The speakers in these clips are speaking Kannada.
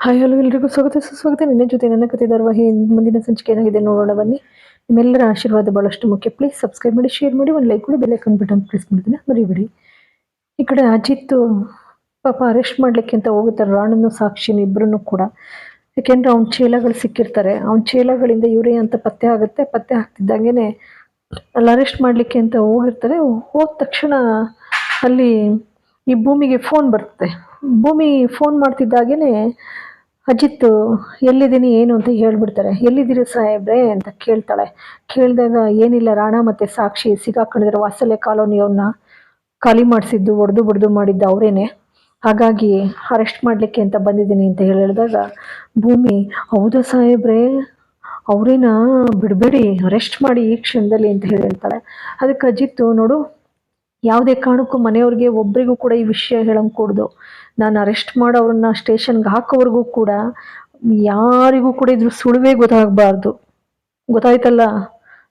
ಹಾಯ್ ಹಲೋ ಎಲ್ರಿಗೂ ಸ್ವಾಗತ. ಸುಸ್ವಾಗತ. ನಿನ್ನ ಜೊತೆ ನನ್ನ ಕತೆ ಧಾರಾವಾಹಿ ಮುಂದಿನ ಸಂಚಿಕೆ ಏನಾಗಿದೆ ನೋಡೋಣ ಬನ್ನಿ. ನಿಮ್ಮೆಲ್ಲರ ಆಶೀರ್ವಾದ ಬಹಳಷ್ಟು ಮುಖ್ಯ. ಪ್ಲೀಸ್ ಸಬ್ಸ್ಕ್ರೈಬ್ ಮಾಡಿ ಶೇರ್ ಮಾಡಿ, ಒಂದು ಲೈಕ್ ಮಾಡಿ ಬೆಲೆ ಬಟನ್ ಪ್ರೆಸ್ ಮಾಡ್ತೀನಿ ಮರಿಬೇಡಿ. ಈ ಕಡೆ ಅಜಿತ್, ಪಾಪ ಅರೆಸ್ಟ್ ಮಾಡ್ಲಿಕ್ಕೆ ಅಂತ ಹೋಗುತ್ತಾರೆ. ರಾಣನು ಸಾಕ್ಷಿನ ಇಬ್ಬರೂ ಕೂಡ. ಯಾಕೆಂದ್ರೆ ಅವ್ನ ಚೀಲಗಳು ಸಿಕ್ಕಿರ್ತಾರೆ. ಅವ್ನ ಚೀಲಗಳಿಂದ ಇವರೇ ಅಂತ ಪತ್ತೆ ಆಗುತ್ತೆ. ಪತ್ತೆ ಹಾಕ್ತಿದ್ದಂಗೆನೆ ಅಲ್ಲಿ ಅರೆಸ್ಟ್ ಮಾಡಲಿಕ್ಕೆ ಅಂತ ಹೋಗಿರ್ತಾರೆ. ಹೋದ ತಕ್ಷಣ ಅಲ್ಲಿ ಈ ಭೂಮಿಗೆ ಫೋನ್ ಬರುತ್ತೆ. ಭೂಮಿ ಫೋನ್ ಮಾಡ್ತಿದ್ದಾಗೇನೆ ಅಜಿತ್, ಎಲ್ಲಿದ್ದೀನಿ, ಏನು ಅಂತ ಹೇಳ್ಬಿಡ್ತಾರೆ. ಎಲ್ಲಿದ್ದೀರಿ ಸಾಹೇಬ್ರೆ? ಅಂತ ಕೇಳ್ತಾಳೆ. ಕೇಳಿದಾಗ, ಏನಿಲ್ಲ ರಾಣ, ಮತ್ತು ಸಾಕ್ಷಿ ಸಿಗಾಕೊಂಡಿದ್ದಾರೆ ವಾಸಲೆ ಕಾಲೋನಿಯವ್ರನ್ನ ಖಾಲಿ ಮಾಡಿಸಿದ್ದು, ಒಡೆದು ಬಡ್ದು ಮಾಡಿದ್ದು ಅವರೇನೆ. ಹಾಗಾಗಿ ಅರೆಸ್ಟ್ ಮಾಡಲಿಕ್ಕೆ ಅಂತ ಬಂದಿದ್ದೀನಿ ಅಂತ ಹೇಳಿದಾಗ, ಭೂಮಿ, ಹೌದಾ ಸಾಹೇಬ್ರೆ? ಅವರೇನ? ಬಿಡಬೇಡಿ, ಅರೆಸ್ಟ್ ಮಾಡಿ ಈ ಕ್ಷಣದಲ್ಲಿ ಅಂತ ಹೇಳಿ ಹೇಳ್ತಾಳೆ. ಅದಕ್ಕೆ ಅಜಿತ್ತು ನೋಡು ಯಾವುದೇ ಕಾರಣಕ್ಕೂ ಮನೆಯವ್ರಿಗೆ ಒಬ್ರಿಗೂ ಕೂಡ ಈ ವಿಷಯ ಹೇಳಂಗೆ ಕೂಡ್ದು. ನಾನು ಅರೆಸ್ಟ್ ಮಾಡೋವ್ರನ್ನ ಸ್ಟೇಷನ್ಗೆ ಹಾಕೋವರೆಗೂ ಕೂಡ ಯಾರಿಗೂ ಕೂಡ ಇದ್ರ ಸುಳಿವೇ ಗೊತ್ತಾಗಬಾರ್ದು. ಗೊತ್ತಾಯ್ತಲ್ಲ?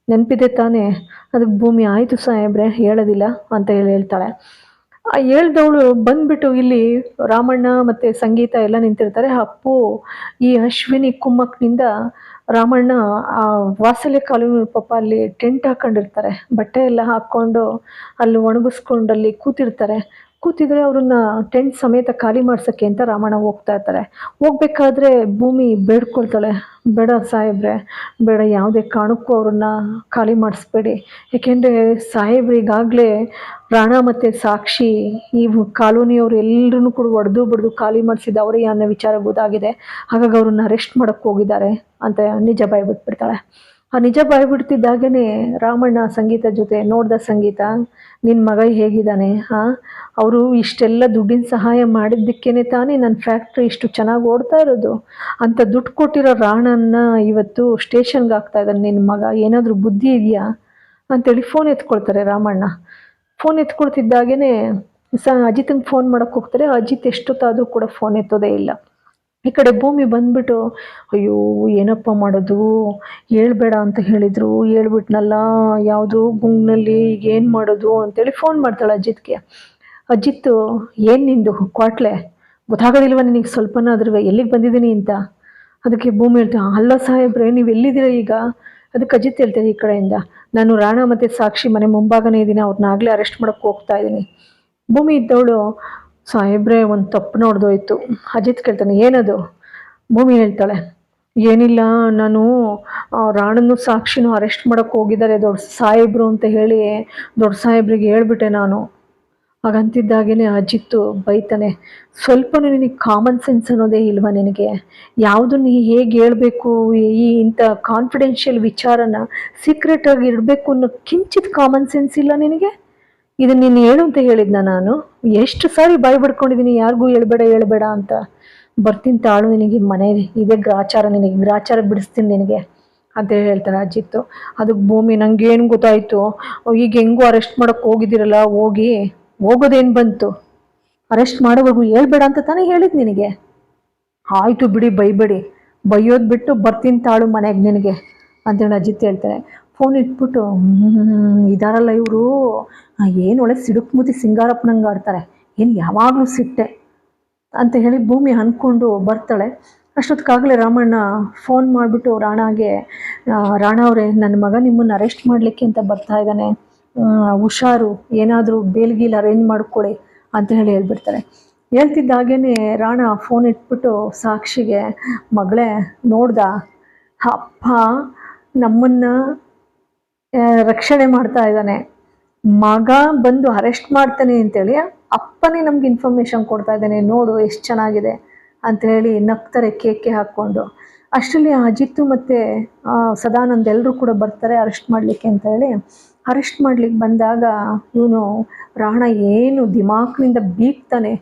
ನೆನಪಿದೆ ತಾನೇ? ಅದಕ್ಕೆ ಭೂಮಿ ಆಯಿತು ಸಾಹೇಬ್ರೆ, ಹೇಳೋದಿಲ್ಲ ಅಂತ ಹೇಳಿ ಹೇಳ್ತಾಳೆ. ಆ ಹೇಳ್ದವಳು ಬಂದ್ಬಿಟ್ಟು ಇಲ್ಲಿ ರಾಮಣ್ಣ ಮತ್ತು ಸಂಗೀತ ಎಲ್ಲ ನಿಂತಿರ್ತಾರೆ. ಅಪ್ಪು, ಈ ಅಶ್ವಿನಿ ಕುಮ್ಮಕ್ನಿಂದ ರಾಮಣ್ಣ, ಆ ವಾಸಲೆ ಕಾಲೋನಿ ಪಾಪ ಅಲ್ಲಿ ಟೆಂಟ್ ಹಾಕೊಂಡಿರ್ತಾರೆ. ಬಟ್ಟೆ ಎಲ್ಲ ಹಾಕ್ಕೊಂಡು ಅಲ್ಲಿ ಒಣಗಿಸ್ಕೊಂಡು ಅಲ್ಲಿ ಕೂತಿರ್ತಾರೆ. ಕೂತಿದ್ರೆ ಅವ್ರನ್ನ ಟೆಂಟ್ ಸಮೇತ ಖಾಲಿ ಮಾಡ್ಸೋಕ್ಕೆ ಅಂತ ರಾಮಣ್ಣ ಹೋಗ್ತಾ ಇರ್ತಾರೆ. ಹೋಗ್ಬೇಕಾದ್ರೆ ಭೂಮಿ ಬೇಡ್ಕೊಳ್ತಾಳೆ. ಬೇಡ ಸಾಹೇಬ್ರೆ, ಬೇಡ ಯಾವುದೇ ಕಾರಣಕ್ಕೂ ಅವ್ರನ್ನ ಖಾಲಿ ಮಾಡಿಸ್ಬೇಡಿ. ಏಕೆಂದರೆ ಸಾಹೇಬ್ರಿಗಾಗಲೇ ಪ್ರಾಣ ಮತ್ತು ಸಾಕ್ಷಿ, ಈ ಕಾಲೋನಿಯವರು ಎಲ್ಲರೂ ಕೂಡ ಒಡೆದು ಬಡ್ದು ಖಾಲಿ ಮಾಡಿಸಿದ ಅವರೇ ಅನ್ನೋ ವಿಚಾರ ಗೊತ್ತಾಗಿದೆ. ಹಾಗಾಗಿ ಅವ್ರನ್ನ ಅರೆಸ್ಟ್ ಮಾಡೋಕ್ಕೆ ಹೋಗಿದ್ದಾರೆ ಅಂತ ನಿಜ ಬಾಯ್ಬಿಟ್ಬಿಡ್ತಾಳೆ ಆ ನಿಜ ಬಾಯ್ಬಿಡ್ತಿದ್ದಾಗೇ ರಾಮಣ್ಣ ಸಂಗೀತ ಜೊತೆ ನೋಡ್ದ ಸಂಗೀತ ನಿನ್ನ ಮಗ ಹೇಗಿದ್ದಾನೆ, ಹಾಂ? ಅವರು ಇಷ್ಟೆಲ್ಲ ದುಡ್ಡಿನ ಸಹಾಯ ಮಾಡಿದ್ದಕ್ಕೇ ತಾನೇ ನನ್ನ ಫ್ಯಾಕ್ಟ್ರಿ ಇಷ್ಟು ಚೆನ್ನಾಗಿ ಓಡ್ತಾ ಇರೋದು. ಅಂತ ದುಡ್ಡು ಕೊಟ್ಟಿರೋ ರಾಣನ್ನ ಇವತ್ತು ಸ್ಟೇಷನ್ಗೆ ಹಾಕ್ತಾ ಇದ್ದಾನೆ. ನಿನ್ನ ಮಗ, ಏನಾದರೂ ಬುದ್ಧಿ ಇದೆಯಾ? ಅಂತೇಳಿ ಫೋನ್ ಎತ್ಕೊಳ್ತಾರೆ ರಾಮಣ್ಣ. ಫೋನ್ ಎತ್ಕೊಳ್ತಿದ್ದಾಗೇ ಸ ಅಜಿತ್ಗೆ ಫೋನ್ ಮಾಡೋಕ್ಕೆ ಹೋಗ್ತಾರೆ. ಅಜಿತ್ ಎಷ್ಟೊತ್ತಾದರೂ ಕೂಡ ಫೋನ್ ಎತ್ತೋದೇ ಇಲ್ಲ. ಈ ಕಡೆ ಭೂಮಿ ಬಂದ್ಬಿಟ್ಟು, ಅಯ್ಯೋ, ಏನಪ್ಪ ಮಾಡೋದು? ಹೇಳ್ಬೇಡ ಅಂತ ಹೇಳಿದರು. ಹೇಳ್ಬಿಟ್ನಲ್ಲ, ಯಾವುದು ಗುಂಗ್ನಲ್ಲಿ ಈಗ ಏನು ಮಾಡೋದು? ಅಂತೇಳಿ ಫೋನ್ ಮಾಡ್ತಾಳೆ ಅಜಿತ್ಗೆ. ಅಜಿತ್, ಏನು ನಿಂದು ಕ್ವಾಟ್ಲೆ? ಗೊತ್ತಾಗೋದಿಲ್ವ ನಿನಗೆ ಸ್ವಲ್ಪನಾದ್ರೂ ಎಲ್ಲಿಗೆ ಬಂದಿದ್ದೀನಿ ಅಂತ? ಅದಕ್ಕೆ ಭೂಮಿ ಹೇಳ್ತಾ, ಅಲ್ಲ ಸಾಹೇಬ್ರೆ, ನೀವು ಎಲ್ಲಿದ್ದೀರಾ ಈಗ? ಅದಕ್ಕೆ ಅಜಿತ್ ಹೇಳ್ತಾರೆ ಈ ಕಡೆಯಿಂದ, ನಾನು ರಾಣ ಮತ್ತು ಸಾಕ್ಷಿ ಮನೆ ಮುಂಭಾಗನೇ ಇದ್ದೀನಿ. ಅವ್ರನ್ನ ಆಗಲೇ ಅರೆಸ್ಟ್ ಮಾಡೋಕ್ಕೆ ಹೋಗ್ತಾ ಇದ್ದೀನಿ. ಭೂಮಿ ಇದ್ದವಳು ಸಾಹೇಬ್ರೆ, ಒಂದು ತಪ್ಪು ನೋಡ್ದೋಯ್ತು. ಅಜಿತ್ ಕೇಳ್ತಾನೆ, ಏನದು? ಭೂಮಿ ಹೇಳ್ತಾಳೆ, ಏನಿಲ್ಲ, ನಾನು ರಾಣನ್ನು ಸಾಕ್ಷಿನೂ ಅರೆಸ್ಟ್ ಮಾಡೋಕ್ಕೆ ಹೋಗಿದ್ದಾರೆ, ದೊಡ್ಡ ಸಾಹೇಬ್ರು ಅಂತ ಹೇಳಿ ದೊಡ್ಡ ಸಾಹೇಬ್ರಿಗೆ ಹೇಳ್ಬಿಟ್ಟೆ ನಾನು. ಹಾಗಂತಿದ್ದಾಗೇ ಅಜಿತ್ತು ಬೈತಾನೆ ಸ್ವಲ್ಪ ನಿನಗೆ ಕಾಮನ್ ಸೆನ್ಸ್ ಅನ್ನೋದೇ ಇಲ್ವಾ ನಿನಗೆ? ಯಾವುದನ್ನು ಹೇಗೆ ಹೇಳಬೇಕು? ಈ ಇಂಥ ಕಾನ್ಫಿಡೆನ್ಷಿಯಲ್ ವಿಚಾರನ ಸೀಕ್ರೆಟಾಗಿ ಇಡಬೇಕು ಅನ್ನೋ ಕಿಂಚಿತ್ ಕಾಮನ್ ಸೆನ್ಸ್ ಇಲ್ಲ ನಿನಗೆ? ಇದನ್ನ ನೀನು ಹೇಳು ಅಂತ ಹೇಳಿದ್ನ ನಾನು? ಎಷ್ಟು ಸಾರಿ ಬಾಯಿ ಬಿಡ್ಕೊಂಡಿದ್ದೀನಿ ಯಾರಿಗೂ ಹೇಳ್ಬೇಡ ಹೇಳ್ಬೇಡ ಅಂತ. ಬರ್ತೀನಿ ತಾಳು ನಿನಗೆ, ಮನೆ ಇದೆ, ಗ್ರಾಚಾರ ನಿನಗೆ, ಗ್ರಾಚಾರ ಬಿಡಿಸ್ತೀನಿ ನಿನಗೆ ಅಂತ ಹೇಳ್ತಾರೆ ಅಜಿತ್ತು. ಅದಕ್ಕೆ ಭೂಮಿ, ನಂಗೇನು ಗೊತ್ತಾಯಿತು? ಈಗ ಹೆಂಗೂ ಅರೆಸ್ಟ್ ಮಾಡೋಕ್ಕೆ ಹೋಗಿದ್ದೀರಲ್ಲ, ಹೋಗಿ. ಹೋಗೋದೇನು ಬಂತು? ಅರೆಸ್ಟ್ ಮಾಡೋವರೆಗೂ ಹೇಳ್ಬೇಡ ಅಂತ ತಾನೇ ಹೇಳಿದ್ ನಿನಗೆ? ಆಯಿತು ಬಿಡಿ, ಬೈಬೇಡಿ. ಬೈಯೋದು ಬಿಟ್ಟು ಬರ್ತೀನಿ ತಾಳು ಮನೆಗೆ ನಿನಗೆ ಅಂತೇಳಿ ಅಜಿತ್ ಹೇಳ್ತಾರೆ ಫೋನ್ ಇಟ್ಬಿಟ್ಟು ಇದಾರಲ್ಲ ಇವರು. ಏನು ಒಳ್ಳೆ ಸಿಡುಕು ಮುತಿ ಸಿಂಗಾರಪ್ಪನಂಗೆ ಆಡ್ತಾರೆ. ಏನು ಯಾವಾಗಲೂ ಸಿಟ್ಟೆ. ಅಂತ ಹೇಳಿ ಭೂಮಿ ಅಂದ್ಕೊಂಡು ಬರ್ತಾಳೆ. ಅಷ್ಟೊತ್ತಿಗಾಗಲೇ ರಾಮಣ್ಣ ಫೋನ್ ಮಾಡಿಬಿಟ್ಟು ರಾಣಾಗೆ ರಾಣ ಅವರೇ ನನ್ನ ಮಗ ನಿಮ್ಮನ್ನು ಅರೆಸ್ಟ್ ಮಾಡಲಿಕ್ಕೆ ಅಂತ ಬರ್ತಾ ಇದ್ದಾನೆ. ಹುಷಾರು, ಏನಾದರೂ ಬೇಲ್ಗೀಲ್ ಅರೇಂಜ್ ಮಾಡ್ಕೊಳ್ಳಿ ಅಂತ ಹೇಳಿ ಹೇಳ್ಬಿಡ್ತಾರೆ. ಹೇಳ್ತಿದ್ದಾಗೇ ರಾಣ ಫೋನ್ ಇಟ್ಬಿಟ್ಟು ಸಾಕ್ಷಿಗೆ, ಮಗಳೇ, ನೋಡ್ದ? ಅಪ್ಪ, ನಮ್ಮನ್ನು ರಕ್ಷಣೆ ಮಾಡ್ತಾ ಇದ್ದಾನೆ. ಮಗ ಬಂದು ಅರೆಸ್ಟ್ ಮಾಡ್ತಾನೆ ಅಂತೇಳಿ ಅಪ್ಪನೇ ನಮ್ಗೆ ಇನ್ಫಾರ್ಮೇಶನ್ ಕೊಡ್ತಾ ಇದ್ದಾನೆ, ನೋಡು ಎಷ್ಟು ಚೆನ್ನಾಗಿದೆ ಅಂತ ಹೇಳಿ ನಗ್ತಾರೆ ಕೇಕೆ ಹಾಕ್ಕೊಂಡು. ಅಷ್ಟರಲ್ಲಿ ಅಜಿತ್ತು ಮತ್ತು ಸದಾನಂದ್ ಎಲ್ಲರೂ ಕೂಡ ಬರ್ತಾರೆ ಅರೆಸ್ಟ್ ಮಾಡಲಿಕ್ಕೆ ಅಂತ ಹೇಳಿ ಅರೆಸ್ಟ್ ಮಾಡ್ಲಿಕ್ಕೆ ಬಂದಾಗ ಇವನು ರಾಣ ಏನು ದಿಮಾಕ್ನಿಂದ ಬೀಗ್ತಾನೆ.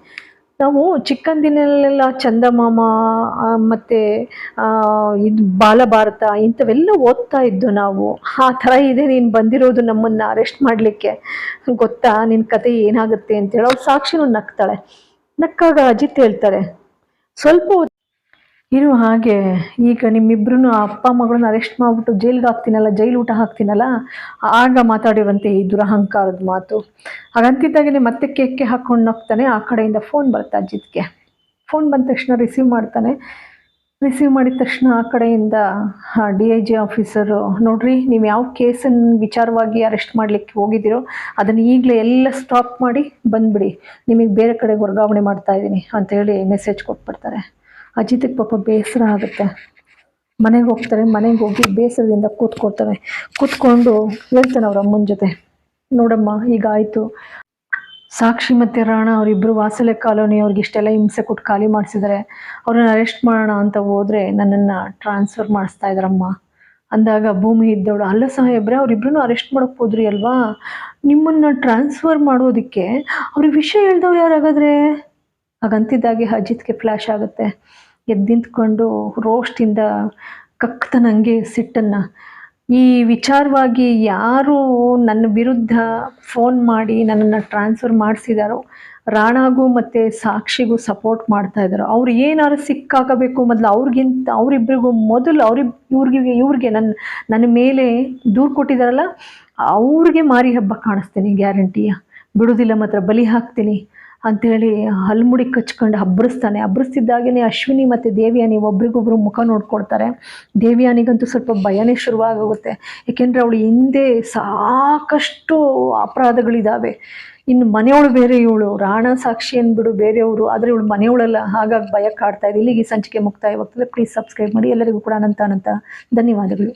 ನಾವು ಚಿಕ್ಕಂದಿನಲ್ಲೆಲ್ಲ ಚಂದಮಾಮ ಮತ್ತು ಇದು ಬಾಲಭಾರತ ಇಂಥವೆಲ್ಲ ಓದ್ತಾ ಇದ್ದು ನಾವು. ಆ ಥರ ಇದೆ ನೀನು ಬಂದಿರೋದು ನಮ್ಮನ್ನು ಅರೆಸ್ಟ್ ಮಾಡಲಿಕ್ಕೆ. ಗೊತ್ತಾ? ನಿನ್ನ ಕತೆ ಏನಾಗುತ್ತೆ ಅಂತೇಳಿ. ಅವ್ರು ಸಾಕ್ಷಿನೂ ನಗ್ತಾಳೆ. ನಕ್ಕಾಗ ಅಜಿತ್ ಹೇಳ್ತಾರೆ, ಸ್ವಲ್ಪ ಇರು ಹಾಗೆ. ಈಗ ನಿಮ್ಮಿಬ್ರು ಅಪ್ಪ ಮಗಳನ್ನ ಅರೆಸ್ಟ್ ಮಾಡಿಬಿಟ್ಟು ಜೈಲ್ಗೆ ಹಾಕ್ತೀನಲ್ಲ, ಜೈಲು ಊಟ ಹಾಕ್ತೀನಲ್ಲ, ಆಗ ಮಾತಾಡಿರುವಂತೆ ಈ ದುರಹಂಕಾರದ ಮಾತು. ಹಾಗಂತಿದ್ದಾಗಲೇ ಮತ್ತೆ ಕೇಕ್ಗೆ ಹಾಕ್ಕೊಂಡು ನಗ್ತಾನೆ ಆ ಕಡೆಯಿಂದ ಫೋನ್ ಬರುತ್ತೆ ಅಜಿತ್ಗೆ. ಫೋನ್ ಬಂದ ತಕ್ಷಣ ರಿಸೀವ್ ಮಾಡ್ತಾನೆ. ರಿಸೀವ್ ಮಾಡಿದ ತಕ್ಷಣ ಆ ಕಡೆಯಿಂದ ಡಿ ಐ ಜಿ ಆಫೀಸರು ನೋಡ್ರಿ, ನೀವು ಯಾವ ಕೇಸನ್ನು ವಿಚಾರವಾಗಿ ಅರೆಸ್ಟ್ ಮಾಡಲಿಕ್ಕೆ ಹೋಗಿದ್ದೀರೋ, ಅದನ್ನು ಈಗಲೇ ಎಲ್ಲ ಸ್ಟಾಪ್ ಮಾಡಿ ಬಂದುಬಿಡಿ. ನಿಮಗೆ ಬೇರೆ ಕಡೆಗೆ ವರ್ಗಾವಣೆ ಮಾಡ್ತಾ ಇದ್ದೀನಿ ಅಂತೇಳಿ ಮೆಸೇಜ್ ಕೊಟ್ಬಿಡ್ತಾರೆ. ಅಜಿತಿಗೆ ಪಾಪ ಬೇಸರ ಆಗುತ್ತೆ. ಮನೆಗೆ ಹೋಗ್ತಾರೆ, ಮನೆಗೆ ಹೋಗಿ ಬೇಸರದಿಂದ ಕೂತ್ಕೊಳ್ತಾರೆ. ಕೂತ್ಕೊಂಡು ಹೇಳ್ತಾನೆ ಅವ್ರ ಅಮ್ಮನ ಜೊತೆ, ನೋಡಮ್ಮ, ಈಗ ಆಯಿತು. ಸಾಕ್ಷಿ ಮತ್ತು ರಾಣ ಅವರಿಬ್ಬರು ವಾಸಲೆ ಕಾಲೋನಿ ಅವ್ರಿಗೆ ಇಷ್ಟೆಲ್ಲ ಹಿಂಸೆ ಕೊಟ್ಟು ಖಾಲಿ ಮಾಡಿಸಿದ್ದಾರೆ ಅವ್ರನ್ನ ಅರೆಸ್ಟ್ ಮಾಡೋಣ ಅಂತ ಹೋದರೆ ನನ್ನನ್ನು ಟ್ರಾನ್ಸ್ಫರ್ ಮಾಡಿಸ್ತಾ ಇದ್ದಾರಮ್ಮ ಅಂದಾಗ ಭೂಮಿ ಇದ್ದವಳು, ಅಲ್ಲ ಸಾಹೇಬ್ರೆ ಅವರಿಬ್ರು ಅರೆಸ್ಟ್ ಮಾಡೋಕ್ಕೆ ಹೋದ್ರಿ ಅಲ್ವಾ? ನಿಮ್ಮನ್ನು ಟ್ರಾನ್ಸ್ಫರ್ ಮಾಡೋದಕ್ಕೆ ಅವ್ರಿಗೆ ವಿಷಯ ಹೇಳ್ದವ್ರು ಯಾರಾಗಾದ್ರೆ? ಹಾಗಂತಿದ್ದಾಗೆ ಅಜಿತ್ಗೆ ಫ್ಲ್ಯಾಶ್ ಆಗುತ್ತೆ. ಎದ್ದು ನಿಂತ್ಕೊಂಡು ರೋಷ್ಟಿಂದ ಕಕ್ತನಂಗೆ ಸಿಟ್ಟನ್ನು. ಈ ವಿಚಾರವಾಗಿ ಯಾರು ನನ್ನ ವಿರುದ್ಧ ಫೋನ್ ಮಾಡಿ ನನ್ನನ್ನು ಟ್ರಾನ್ಸ್ಫರ್ ಮಾಡಿಸಿದಾರೋ, ರಾಣಾಗೂ ಮತ್ತು ಸಾಕ್ಷಿಗೂ ಸಪೋರ್ಟ್ ಮಾಡ್ತಾ ಇದ್ದಾರೋ ಅವ್ರು ಏನಾದ್ರು ಸಿಕ್ಕಾಕಬೇಕು ಮೊದಲು ಅವ್ರಿಗಿಂತ ಅವರಿಬ್ಬರಿಗೂ ಮೊದಲು ಅವ್ರಿಬ್ ಇವ್ರಿಗೆ ಇವ್ರಿಗೆ ನನ್ನ ನನ್ನ ಮೇಲೆ ದೂರು ಕೊಟ್ಟಿದ್ದಾರಲ್ಲ ಅವ್ರಿಗೆ ಮಾರಿ ಹಬ್ಬ ಕಾಣಿಸ್ತೀನಿ ಗ್ಯಾರಂಟಿಯ ಬಿಡೋದಿಲ್ಲ ಮಾತ್ರ, ಬಲಿ ಹಾಕ್ತೀನಿ. ಅಂಥೇಳಿ ಹಲ್ಮುಡಿ ಕಚ್ಕೊಂಡು ಹಬ್ಬರಿಸ್ತಾನೆ ಹಬ್ಬರಿಸ್ತಿದ್ದಾಗೇ ಅಶ್ವಿನಿ ಮತ್ತು ದೇವಿಯಾನಿ ಒಬ್ರಿಗೊಬ್ರು ಮುಖ ನೋಡ್ಕೊಳ್ತಾರೆ. ದೇವಿಯಾನಿಗಂತೂ ಸ್ವಲ್ಪ ಭಯನೇ ಶುರುವಾಗೋಗುತ್ತೆ. ಏಕೆಂದರೆ ಅವಳು ಹಿಂದೆ ಸಾಕಷ್ಟು ಅಪರಾಧಗಳಿದ್ದಾವೆ ಇನ್ನು ಮನೆಯವಳು ಬೇರೆ ಇವಳು. ರಾಣ ಸಾಕ್ಷಿ ಅಂದ್ಬಿಡು ಬೇರೆಯವರು. ಆದರೆ ಇವಳು ಮನೆಯವಳಲ್ಲ. ಹಾಗಾಗಿ ಭಯ ಕಾಡ್ತಾ ಇದೆ. ಇಲ್ಲಿಗೆ ಸಂಚಿಕೆ ಮುಕ್ತಾಯವಾಗ್ತದೆ. ಪ್ಲೀಸ್ ಸಬ್ಸ್ಕ್ರೈಬ್ ಮಾಡಿ. ಎಲ್ಲರಿಗೂ ಕೂಡ ಅನಂತ ಅನಂತ ಧನ್ಯವಾದಗಳು.